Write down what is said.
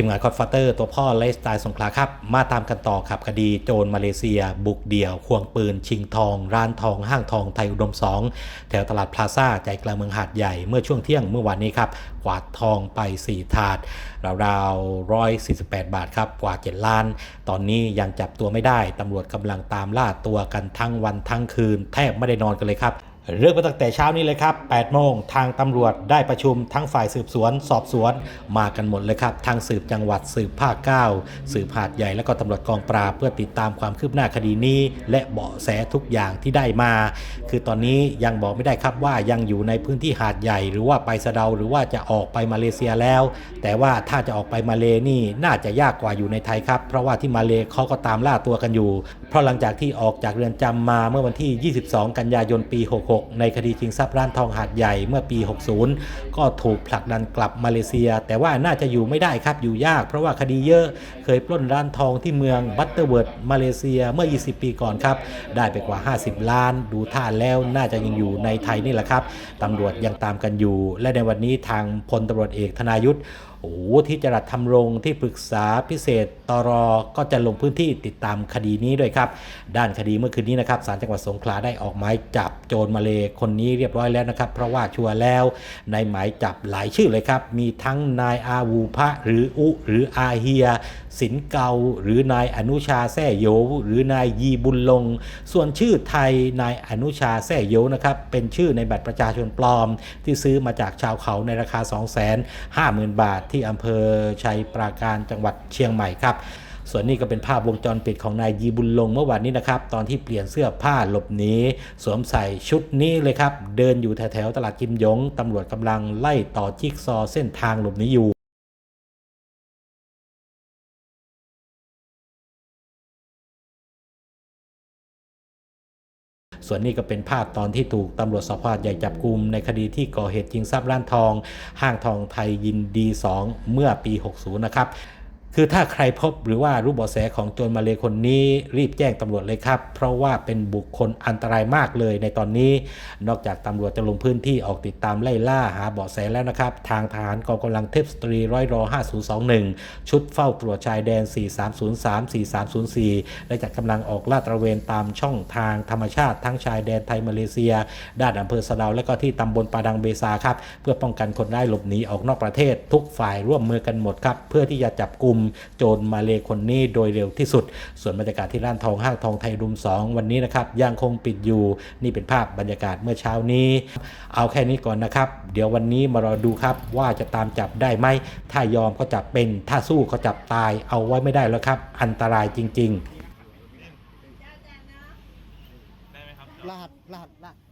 ทีมงานคอดฟัตเตอร์ตัวพ่อไลฟ์สไตล์สงขลาครับ มาตามกันต่อครับคดีโจรมาเลเซีย บุกเดี่ยว ควงปืน ชิงทอง ร้านทอง ห้างทองไทยอุดม 2 แถวตลาดพลาซ่าใจกลางเมืองหาดใหญ่เมื่อช่วงเที่ยงเมื่อวานนี้ครับ กวาดทองไป 4 ถาด ราวๆ 148 บาทครับ กว่า 7 ล้าน ตอนนี้ยังจับตัวไม่ได้ตำรวจกำลังตามล่าตัวกันทั้งวันทั้งคืน แทบไม่ได้นอนกันเลยครับ เรื่องมาตั้งแต่เช้านี้เลยครับ 8 โมงทางตำรวจได้ประชุมทั้งฝ่ายสืบสวน สอบสวน มากันหมดเลยครับ ทางสืบจังหวัดสืบภาค 9 สืบหาดใหญ่และก็ตำรวจกองปราบเพื่อติดตามความคืบหน้าคดีนี้ และเบาะแสทุกอย่างที่ได้มา คือตอนนี้ยังบอกไม่ได้ครับว่ายังอยู่ในพื้นที่หาดใหญ่ หรือว่าไปสะเดาหรือว่าจะออกไปมาเลเซียแล้ว แต่ว่าถ้าจะออกไปมาเลนี่น่าจะยากกว่าอยู่ในไทยครับ เพราะว่าที่มาเลเขาก็ตามล่าตัวกันอยู่เพราะหลังจากที่ออกจากเรือนจำมาเมื่อวันที่ 22 กันยายนปี 66 ในคดีชิงทรัพย์ร้านทองหาดใหญ่เมื่อปี 60 ก็ถูกผลักดันกลับมาเลเซีย แต่ว่าน่าจะอยู่ไม่ได้ครับอยู่ยาก เพราะว่าคดีเยอะเคยปล้นร้านทองที่เมืองบัตเตอร์เวิร์ดมาเลเซียเมื่อ 20 ปีก่อนครับ ได้ไปกว่า 50 ล้าน ดูท่าแล้วน่าจะยังอยู่ในไทยนี่แหละครับตำรวจยังตามกันอยู่ และในวันนี้ทางพลตำรวจเอกธนายุทธ โอ้ที่จรัสทำรงที่ปรึกษาพิเศษตรก็จะลงพื้นที่ติดตามคดีนี้ด้วยครับ ด้านคดีเมื่อคืนนี้นะครับศาลจังหวัดสงขลาได้ออกหมายจับโจรมาเลคนนี้เรียบร้อยแล้วนะครับ เพราะว่าชัวร์แล้วในหมายจับหลายชื่อเลยครับ มีทั้งนายอาวูพะหรืออุหรืออาเฮีย สินเกาหรือนายอนุชาแซ่โยหรือนายยีบุญลง ส่วนชื่อไทยนายอนุชาแซ่โยนะครับเป็นชื่อในบัตรประชาชนปลอม ที่ซื้อมาจากชาวเขาในราคา 2 5 0 0 0 0 บาทที่อำเภอชัยปราการจังหวัดเชียงใหม่ครับ ส่วนนี้ก็เป็นภาพวงจรปิดของนายยีบุญลงเมื่อวานนี้นะครับ ตอนที่เปลี่ยนเสื้อผ้าหลบหนีสวมใส่ชุดนี้เลยครับ เดินอยู่แถวๆตลาดกิมยงตำรวจกำลังไล่ต่อจิ๊กซอเส้นทางหลบหนีอยู่ ส่วนนี้ก็เป็นภาพตอนที่ถูกตำรวจสพหาดใหญ่จับกลุ่มในคดีที่ก่อเหตุยิงทรัพย์ร้านทอง ห้างทองไทยยินดี 2 เมื่อปี 60 นะครับ คือถ้าใครพบหรือว่ารู้เบาะแสของโจรมาเลคนนี้รีบแจ้งตำรวจเลยครับ เพราะว่าเป็นบุคคลอันตรายมากเลยในตอนนี้ นอกจากตำรวจจะลงพื้นที่ออกติดตามไล่ล่าหาเบาะแสแล้วนะครับ ทางทหารกองกำลังเทพสตรีร้อยรอ5021 ชุดเฝ้าตรวจชายแดน 4303 4304 และจัดกำลังออกลาดตระเวนตามช่องทางธรรมชาติทั้งชายแดนไทยมาเลเซีย ด้านอำเภอสะเดาและก็ที่ตำบลปาดังเบซาครับเพื่อป้องกันคนร้หลบหนีออกนอกประเทศ ทุกฝ่ายร่วมมือกันหมดครับเพื่อที่จะจับกลุ่มโจรมาเลคนนี้โดยเร็วที่สุด ส่วนบรรยากาศที่ร้านทองห้างทองไทยรุม 2 วันนี้นะครับยังคงปิดอยู่นี่เป็นภาพบรรยากาศเมื่อเช้านี้ เอาแค่นี้ก่อนนะครับ เดี๋ยววันนี้มารอดูครับว่าจะตามจับได้ไหมถ้ายอมก็จับเป็นถ้าสู้ก็จับตายเอาไว้ไม่ได้แล้วครับ อันตรายจริงๆรหัสรหัสรหัสรหัส